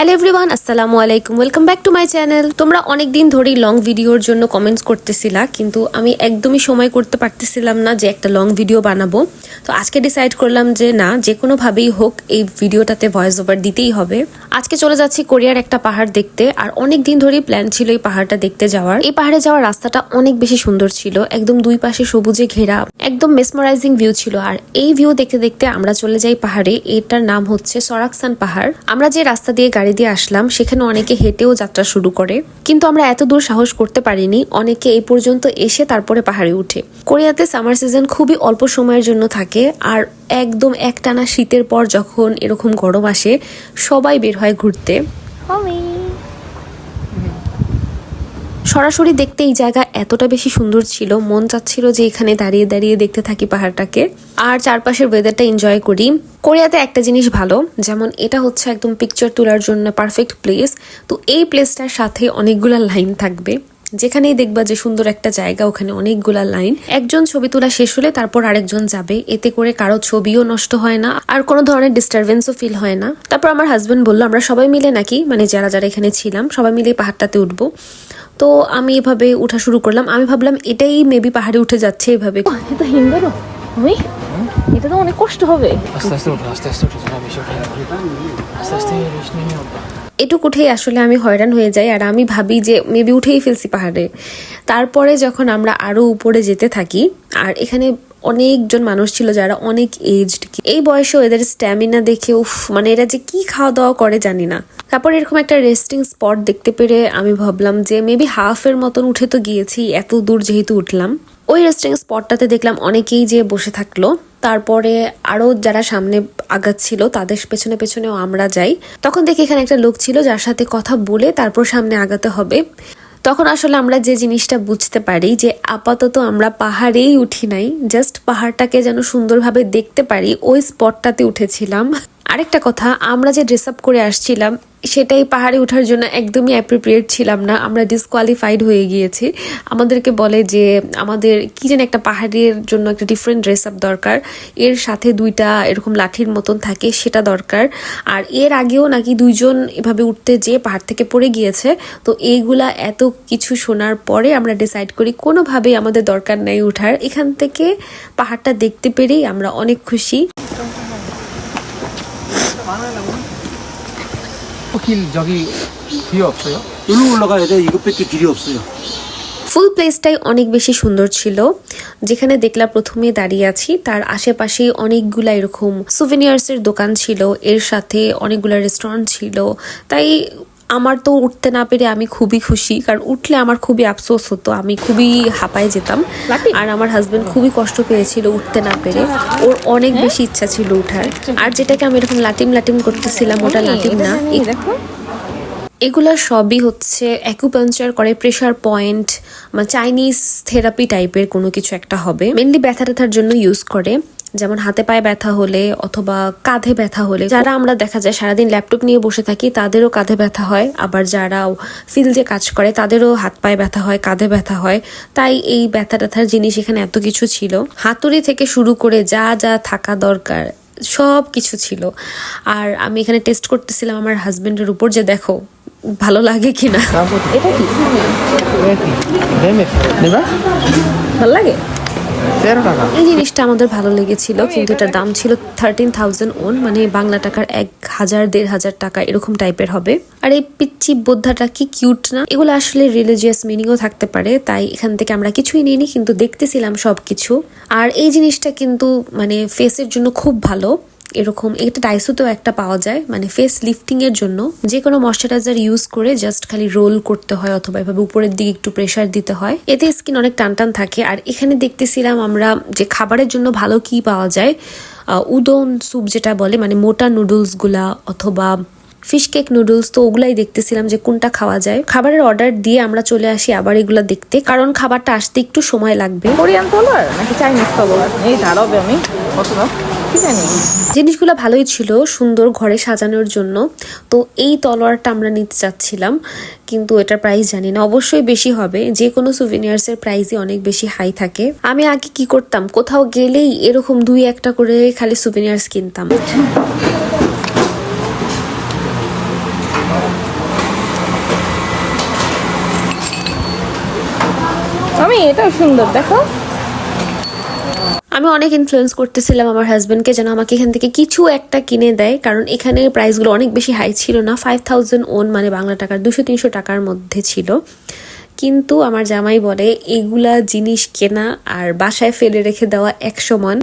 Hello everyone আসসালামু আলাইকুম welcome back to my channel তোমরা অনেক দিন ধরেই লং ভিডিওর জন্য কমেন্টস করতেছিলা, কিন্তু আমি একদমই সময় করতে পারতেছিলাম না যে একটা লং ভিডিও বানাবো। তো আজকে ডিসাইড করলাম যে না, যে কোনোভাবেই হোক এই ভিডিওটাতে ভয়েস ওভার দিতেই হবে। আজকে চলে যাচ্ছি কোরিয়ার একটা পাহাড় দেখতে, আর অনেক দিন ধরেই প্ল্যান ছিল এই পাহাড়টা দেখতে যাওয়ার। এই পাহাড়ে যাওয়ার রাস্তাটা অনেক বেশি সুন্দর ছিল, একদম দুই পাশে সবুজে ঘেরা, একদম মেসমারাইজিং ভিউ ছিল। আর এই ভিউ দেখতে দেখতে আমরা চলে যাই পাহাড়ে, এটার নাম হচ্ছে সরাকসান পাহাড়। আমরা যে রাস্তা দিয়ে গাড়ি দিয়ে আসলাম, সেখানে অনেকে হেঁটেও যাত্রা শুরু করে। কিন্তু আমরা এত দূর সাহস করতে পারিনি, অনেকে এই পর্যন্ত এসে তারপরে পাহাড়ে উঠে। কোরিয়াতে সামার সিজন খুবই অল্প সময়ের জন্য থাকে, আর একদম একটানা শীতের পর যখন এরকম গরম আসে, সবাই বের হয় ঘুরতে। সরাসরি দেখতে এই জায়গা এতটা বেশি সুন্দর ছিল, মন চাচ্ছিল যে এখানে দাঁড়িয়ে দাঁড়িয়ে দেখতে থাকি পাহাড়টাকে। আর চারপাশের ওয়েদারটা এনজয় করি। কোরিয়াতে একটা জিনিস ভালো, যেমন এটা হচ্ছে একদম পিকচার তোলার জন্য পারফেক্ট প্লেস তো এই প্লেসটার সাথে অনেকগুলা লাইন থাকবে। যেখানেই দেখবা যে সুন্দর একটা জায়গা, ওখানে অনেকগুলা লাইন একজন ছবি তোলা শেষ হলে তারপর আরেকজন যাবে। এতে করে কারও ছবিও নষ্ট হয় না, আর কোনো ধরনের ডিস্টারবেন্সও ফিল হয় না। তারপর আমার হাজব্যান্ড বলল, আমরা সবাই মিলে নাকি? মানে যারা যারা এখানে ছিলাম, সবাই মিলে পাহাড়টাতে উঠবো। তো আমি এভাবে উঠা শুরু করলাম। আমি ভাবলাম এটাই মেবি পাহাড়ে উঠে যাচ্ছে এভাবে। এটা তো অনেক কষ্ট হবে। এটুকু উঠেই আসলে আমি হয়রান হয়ে যাই আর আমি ভাবি যে মেবি উঠেই ফেলছি পাহাড়ে। তারপরে যখন আমরা আরও উপরে যেতে থাকি আর এখানে অনেকজন মানুষ ছিল যারা অনেক এজড এই বয়সে এদের স্ট্যামিনা দেখে, উফ মানে এরা যে কি খাওয়া দাওয়া করে জানি না। তারপর এরকম একটা রেস্টিং স্পট দেখতে পেরে আমি ভাবলাম যে মেবি হাফের মতন উঠে তো গিয়েছি, এত দূর যেহেতু উঠলাম। ওই রেস্টিং স্পটটাতে দেখলাম অনেকেই যে বসে থাকল। তারপরে আরও যারা সামনে আগাচ্ছিল, তাদের পেছনে পেছনেও আমরা যাই। তখন দেখি এখানে একটা লোক ছিল যার সাথে কথা বলে তারপর সামনে আগাতে হবে। তখন আসলে আমরা যে জিনিসটা বুঝতে পারি যে আপাতত আমরা পাহাড়েই উঠি নাই জাস্ট পাহাড়টাকে যেন সুন্দরভাবে দেখতে পারি, ওই স্পটটাতে উঠেছিলাম। আরেকটা কথা, আমরা যে ড্রেস আপ করে আসছিলাম সেটাই পাহাড়ে ওঠার জন্য একদমই অ্যাপ্রোপ্রিয়েট ছিলাম না। আমরা ডিসকোয়ালিফাইড হয়ে গিয়েছি। আমাদেরকে বলে যে আমাদের কি যেন একটা পাহাড়ের জন্য একটা ডিফারেন্ট ড্রেস আপ দরকার। এর সাথে দুইটা এরকম লাঠির মতন থাকে সেটা দরকার। আর এর আগেও নাকি দুইজন এভাবে উঠতে যেয়ে পাহাড় থেকে পড়ে গিয়েছে। তো এইগুলা এত কিছু শোনার পরে আমরা ডিসাইড করি কোনোভাবেই আমাদের দরকার নেই উঠার। এখান থেকে পাহাড়টা দেখতে পেরেই আমরা অনেক খুশি। 어, 길 저기 뒤에 없어요? 여기로 올라가야 돼. 이것밖에 길이 없어요. ফুল প্লেসটাই অনেক বেশি সুন্দর ছিল যেখানে দেখলাম প্রথমে দাঁড়িয়ে আছি তার আশেপাশে অনেকগুলা এরকম সুভেনিয়ার্স এর দোকান ছিল এর সাথে অনেকগুলা রেস্টুরেন্ট ছিল তাই আমার তো উঠতে না পেরে আমি খুবই খুশি কারণ উঠলে আমার খুবই আফসোস হতো। আমি খুবই হাঁপায় যেতাম। আর আমার হাজবেন্ড খুবই কষ্ট পেয়েছিল উঠতে না পেরে। ওর অনেক বেশি ইচ্ছা ছিল উঠার। আর যেটাকে আমি এরকম লাটিম লাটিম করতেছিলাম ওটা লাটিম না। এগুলো সবই হচ্ছে অ্যাকুপাঞ্চার করে প্রেশার পয়েন্ট চাইনিজ থেরাপি টাইপের কোনো কিছু একটা হবে। মেনলি ব্যথা ট্যাথার জন্য ইউজ করে। যেমন হাতে পায়ে ব্যথা হলে অথবা কাঁধে ব্যথা হলে যারা আমরা দেখা যায় সারাদিন ল্যাপটপ নিয়ে বসে থাকি তাদেরও কাঁধে ব্যথা হয়। আবার যারা ফিল্ডে কাজ করে তাদেরও হাত পায়ে ব্যথা হয় কাঁধে ব্যথা হয়। তাই এই ব্যথা ট্যাথার জিনিস এখানে এত কিছু ছিল। হাতুড়ি থেকে শুরু করে যা যা থাকা দরকার সব কিছু ছিল। আর আমি এখানে টেস্ট করতেছিলাম আমার হাজবেন্ডের উপর যে দেখো ভালো লাগে কিনা। এটা কি? ভালো লাগে? তেরো টাকা। এই জিনিসটা আমাদের ভালো লেগেছিল কিন্তু এটার দাম ছিল থার্টিন থাউজেন্ড ওন মানে বাংলা টাকার এক হাজার দেড় হাজার টাকা এরকম টাইপের হবে। আর এই পিচ্ছি বোদ্ধাটা কি কিউট না? এগুলো আসলে রিলিজিয়াস মিনিংও থাকতে পারে তাই এখান থেকে আমরা কিছুই নিইনি কিন্তু দেখতেছিলাম সব কিছু আর এই জিনিসটা কিন্তু মানে ফেসের জন্য খুব ভালো। এরকম এটা ডাইসোতেও একটা পাওয়া যায় মানে ফেস লিফটিংয়ের জন্য। যে কোনো ময়শ্চারাইজার ইউজ করে জাস্ট খালি রোল করতে হয় অথবা এভাবে উপরের দিকে একটু প্রেশার দিতে হয়। এতে স্কিন অনেক টান টান থাকে। আর এখানে দেখতেছিলাম আমরা যে খাবারের জন্য ভালো কি পাওয়া যায় উদন স্যুপ যেটা বলে মানে মোটা নুডলসগুলা অথবা ফিশ কেক নুডলস তো ওগুলাই দেখতেছিলাম যে কোনটা খাওয়া যায়। খাবারের অর্ডার দিয়ে আমরা চলে আসি আবার এগুলা দেখতে, কারণ খাবারটা আসতে একটু সময় লাগবে। কোরিয়ান তলোয়ার নাকি চাইনিজ তলোয়ার এই দাঁড়াবে আমি দাম কি জানি? জিনিসগুলো ভালোই ছিল সুন্দর ঘরে সাজানোর জন্য। তো এই তলোয়ারটা আমরা নিতে চাচ্ছিলাম কিন্তু এটার প্রাইস জানি না। অবশ্যই বেশি হবে যে কোনো সুভিনিয়ার্স এর প্রাইসই অনেক বেশি হাই থাকে। আমি আগে কি করতাম কোথাও গেলেই এরকম দুই একটা করে খালি সুভিনিয়ার্স কিনতাম। আমি এটাও সুন্দর দেখো। আমি অনেক ইনফ্লুয়েন্স করতেছিলাম আমার হাজব্যান্ডকে যেন আমাকে এখান থেকে কিছু একটা কিনে দেয়, কারণ এখানে প্রাইসগুলো অনেক বেশি হাই ছিল না। ফাইভ থাউজেন্ড ওন মানে বাংলা টাকার দুশো তিনশো টাকার মধ্যে ছিল। কিন্তু আমার জামাই বলে, এগুলা জিনিস কেনা আর বাসায় ফেলে রেখে দেওয়া এক সমান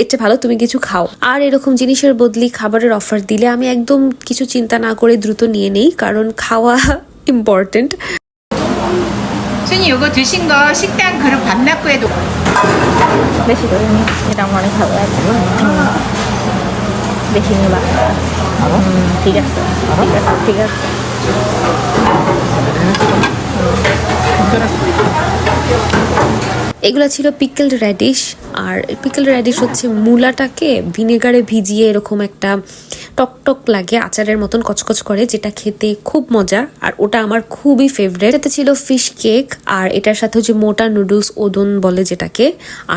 এটা ভালো তুমি কিছু খাও। আর এরকম জিনিসের বদলি খাবারের অফার দিলে আমি একদম কিছু চিন্তা না করে দ্রুত নিয়ে নেই, কারণ খাওয়া ইম্পর্টেন্ট বেশি করে নি এটা আমার অনেক ভালো লাগছে বেশি নিবা। ঠিক আছে ঠিক আছে ঠিক আছে। এগুলো ছিল পিকলড র্যাডিশ আর পিকলড র্যাডিশ হচ্ছে মূলাটাকে ভিনেগারে ভিজিয়ে এরকম একটা টকটক লাগে আচারের মতন কচকচ করে, যেটা খেতে খুব মজা। আর ওটা আমার খুবই ফেভারেট এতে ছিল ফিশ কেক আর এটার সাথে হচ্ছে মোটা নুডলস ওদন বলে যেটাকে।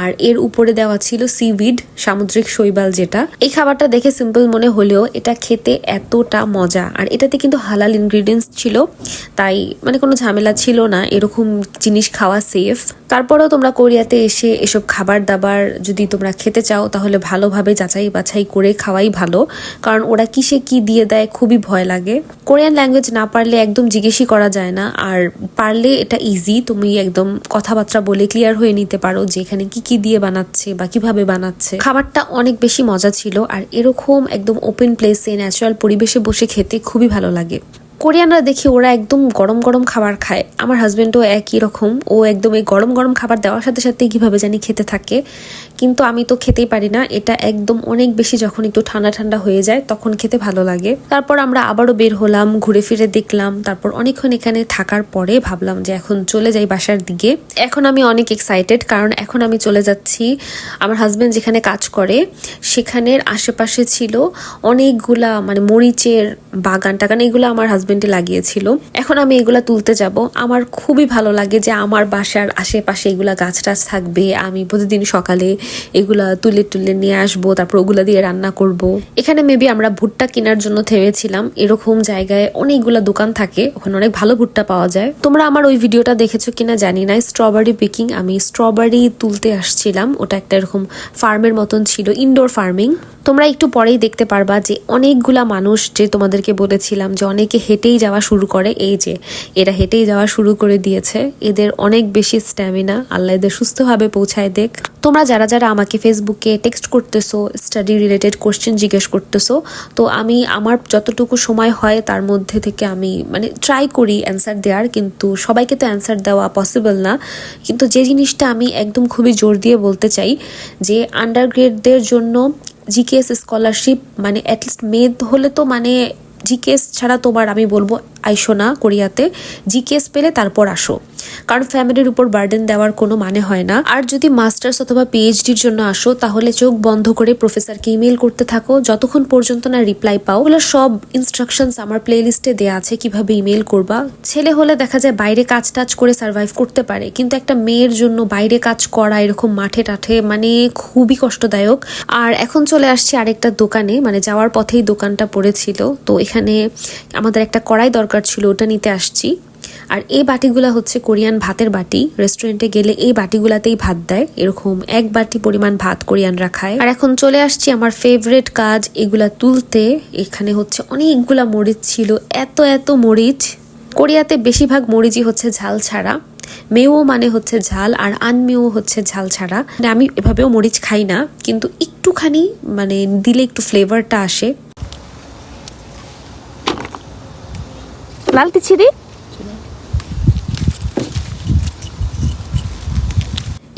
আর এর উপরে দেওয়া ছিল সিভিড সামুদ্রিক শৈবাল যেটা। এই খাবারটা দেখে সিম্পল মনে হলেও এটা খেতে এতটা মজা। আর এটাতে কিন্তু হালাল ইনগ্রিডিয়েন্টস ছিল, তাই মানে কোনো ঝামেলা ছিল না, এরকম জিনিস খাওয়া সেফ তারপরেও তোমরা কোরিয়াতে এসে এসব খাবার দাবার যদি তোমরা খেতে চাও, তাহলে ভালোভাবে যাচাই বাছাই করে খাওয়াই ভালো। কারণ ওরা কিসে কি দিয়ে দেয় খুবই ভয় লাগে। কোরিয়ান ল্যাঙ্গুয়েজ না পারলে একদম জিজ্ঞেসই করা যায় না। আর পারলে এটা ইজি তুমি একদম কথাবার্তা বলে ক্লিয়ার হয়ে নিতে পারো যে এখানে কি কি দিয়ে বানাচ্ছে বা কীভাবে বানাচ্ছে। খাবারটা অনেক বেশি মজা ছিল আর এরকম একদম ওপেন প্লেসে ন্যাচারাল পরিবেশে বসে খেতে খুবই ভালো লাগে। কোরিয়ানরা দেখি ওরা একদম গরম গরম খাবার খায়। আমার হাজব্যান্ডও একই রকম। ও একদম এই গরম গরম খাবার দেওয়ার সাথে সাথে কীভাবে জানি খেতে থাকে। কিন্তু আমি তো খেতেই পারি না। এটা একদম অনেক বেশি যখন একটু ঠান্ডা ঠান্ডা হয়ে যায়, তখন খেতে ভালো লাগে। তারপর আমরা আবারও বের হলাম, ঘুরে ফিরে দেখলাম। তারপর অনেকক্ষণ এখানে থাকার পরে ভাবলাম যে এখন চলে যাই বাসার দিকে। এখন আমি অনেক এক্সাইটেড কারণ এখন আমি চলে যাচ্ছি। আমার হাজব্যান্ড যেখানে কাজ করে, সেখানের আশেপাশে ছিল অনেকগুলা মানে মরিচের বাগান টাগান এগুলো আমার হাজবেন্ডে লাগিয়েছিল। এখন আমি এগুলো তুলতে যাব। আমার খুবই ভালো লাগে যে আমার বাসার আশেপাশে এগুলা গাছ টাছ থাকবে। আমি প্রতিদিন সকালে এগুলা তুলে তুলে নিয়ে আসব, তারপর ওগুলা দিয়ে রান্না করব। এখানে মেবি আমরা ভুট্টা কেনার জন্য থেমেছিলাম। এরকম জায়গায় অনেকগুলা দোকান থাকে, ওখানে অনেক ভালো ভুট্টা পাওয়া যায়। তোমরা আমার ওই ভিডিওটা দেখেছ কিনা জানি না। স্ট্রবেরি পিকিং আমি স্ট্রবেরি তুলতে আসছিলাম। ওটা একটা এরকম ফার্মের মতন ছিল ইনডোর ফার্মিং তোমরা একটু পরেই দেখতে পারবা যে অনেকগুলা মানুষ যে তোমাদেরকে বলেছিলাম যে অনেকে হেঁটেই যাওয়া শুরু করে, এই যে এরা হেঁটেই যাওয়া শুরু করে দিয়েছে। এদের অনেক বেশি স্ট্যামিনা আল্লাহ এদের সুস্থভাবে পৌঁছায় দেখ। তোমরা যারা যারা আমাকে ফেসবুকে টেক্সট করতেছো স্টাডি রিলেটেড কোশ্চেন জিজ্ঞেস করতেছো, তো আমি আমার যতটুকু সময় হয় তার মধ্যে থেকে আমি মানে ট্রাই করি অ্যান্সার দেওয়ার, কিন্তু সবাইকে তো অ্যান্সার দেওয়া পসিবল না। কিন্তু যে জিনিসটা আমি একদম খুবই জোর দিয়ে বলতে চাই, যে আন্ডার গ্রেডদের জন্য জিকেএস স্কলারশিপ মানে অ্যাটলিস্ট মেদ হলে তো মানে জিকেএস ছাড়া তোমার আমি বলব আইসো না কোরিয়াতে জিকেএস পেলে তারপর আসো। কারণ ফ্যামিলির উপর বার্ডেন দেওয়ার কোনো মানে হয় না। আর যদি মাস্টার্স অথবা পিএইচডির জন্য আসো, তাহলে চোখ বন্ধ করে প্রফেসরকে ইমেল করতে থাকো। যতক্ষণ পর্যন্ত না রিপ্লাই পাও ওগুলো সব ইনস্ট্রাকশনস আমার প্লে লিস্টে দেওয়া আছে কীভাবে ইমেল করবা। ছেলে হলে দেখা যায় বাইরে কাজ টাজ করে সার্ভাইভ করতে পারে, কিন্তু একটা মেয়ের জন্য বাইরে কাজ করা এরকম মাঠে টাঠে মানে খুবই কষ্টদায়ক। আর এখন চলে আসছি আরেকটা দোকানে মানে যাওয়ার পথেই দোকানটা পড়েছিল। তো এখানে আমাদের একটা কড়াই দরকার ছিল ওটা নিতে আসছি। আর এই বাটিগুলা হচ্ছে কোরিয়ান ভাতের বাটি। রেস্টুরেন্টে গেলে এই বাটিগুলাতেই ভাত দেয়। এরকম এক বাটি পরিমাণ ভাত কোরিয়ানরা খায়। আর এখন চলে আসছি আমার ফেভারেট কাজ, এগুলা তুলতে। এখানে হচ্ছে অনেকগুলা মরিচ ছিল। এত এত মরিচ। কোরিয়াতে বেশিরভাগ মরিচই হচ্ছে ঝাল ছাড়া। মেও মানে হচ্ছে ঝাল আর আনমেও হচ্ছে ঝাল ছাড়া। মানে আমি এভাবেও মরিচ খাই না। কিন্তু একটুখানি মানে দিলে একটু ফ্লেভারটা আসে। লালটি ছিড়ি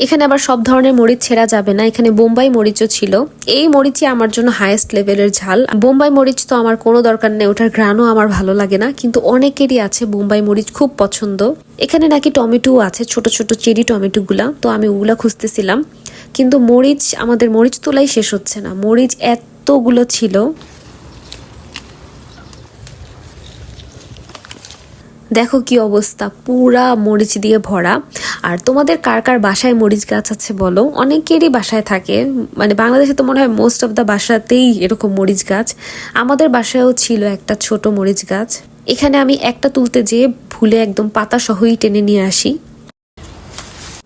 এখানে আবার সব ধরনের মরিচ ছেঁড়া যাবে না। এখানে বোম্বাই মরিচও ছিল। এই মরিচই আমার জন্য হাইয়েস্ট লেভেলের ঝাল। বোম্বাই মরিচ তো আমার কোনো দরকার নেই, ওটার ঘ্রাণও আমার ভালো লাগে না, কিন্তু অনেকেরই আছে বোম্বাই মরিচ খুব পছন্দ। এখানে নাকি টমেটো আছে, ছোট ছোট চেরি টমেটো গুলা তো আমি ওগুলা খুঁজতেছিলাম। কিন্তু মরিচ, আমাদের মরিচ তোলাই শেষ হচ্ছে না। মরিচ এতগুলো ছিল। দেখো কি অবস্থা, পুরা মরিচ দিয়ে ভরা। আর তোমাদের কার কার বাসায় মরিচ গাছ আছে বলো? অনেকেরই বাসায় থাকে। মানে বাংলাদেশে তো মনে হয় মোস্ট অফ দ্য বাসাতেই এরকম মরিচ গাছ। আমাদের বাসায়ও ছিল একটা ছোট মরিচ গাছ। এখানে আমি একটা তুলতে যেয়ে ভুলে একদম পাতা সহই টেনে নিয়ে আসি।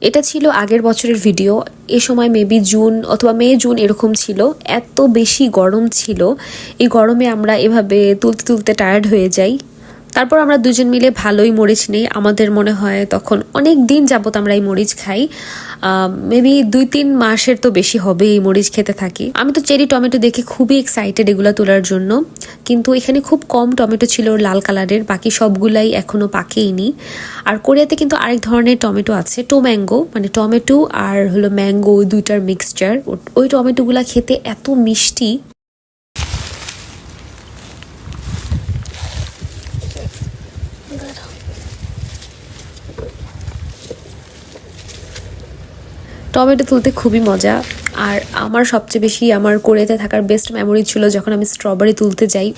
এটা ছিল আগের বছরের ভিডিও এ সময় মেবি জুন অথবা মে জুন এরকম ছিল। এত বেশি গরম ছিল। এই গরমে আমরা এভাবে তুলতে তুলতে টায়ার্ড হয়ে যাই। তারপর আমরা দুজন মিলে ভালোই মরিচ নেই। আমাদের মনে হয় তখন অনেক দিন যাবত আমরা এই মরিচ খাই। মেবি দুই তিন মাসের তো বেশি হবে এই মরিচ খেতে থাকি। আমি তো চেরি টমেটো দেখে খুবই এক্সাইটেড এগুলো তোলার জন্য। কিন্তু এখানে খুব কম টমেটো ছিল লাল কালারের, বাকি সবগুলাই এখনও পাকেইনি। আর কোরিয়াতে কিন্তু আরেক ধরনের টমেটো আছে, টোম্যাঙ্গো। মানে টমেটো আর হলো ম্যাঙ্গো দুইটার মিক্সচার ওই টমেটোগুলা খেতে এত মিষ্টি। টমেটো তুলতে খুবই মজা। আর আমার সবচেয়ে বেশি আমার কোরিয়াতে থাকার বেস্ট মেমোরি ছিল যখন আমি স্ট্রবেরি তুলতে যাই।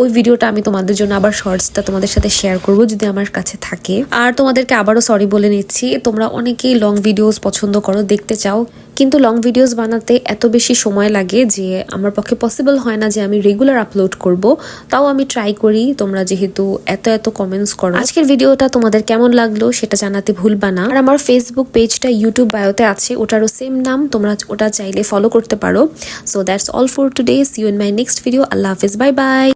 ওই ভিডিওটা আমি তোমাদের জন্য আবার শর্টসটা তোমাদের সাথে শেয়ার করব যদি আমার কাছে থাকে। আর তোমাদেরকে আবারও সরি বলে নিচ্ছি, তোমরা অনেকেই লং ভিডিওস পছন্দ করো, দেখতে চাও। কিন্তু লং ভিডিওস বানাতে এত বেশি সময় লাগে যে আমার পক্ষে পসিবল হয় না যে আমি রেগুলার আপলোড করব। তাও আমি ট্রাই করি, তোমরা যেহেতু এত এত কমেন্টস করো। আজকের ভিডিওটা তোমাদের কেমন লাগল সেটা জানাতে ভুলবা না। আর আমার ফেসবুক পেজটা ইউটিউব বায়োতে আছে, ওটারও সেম নাম, তোমরা ওটা চাইলে ফলো করতে পারো। So that's all for today see you in my next video আল্লাহ হাফিজ বাই বাই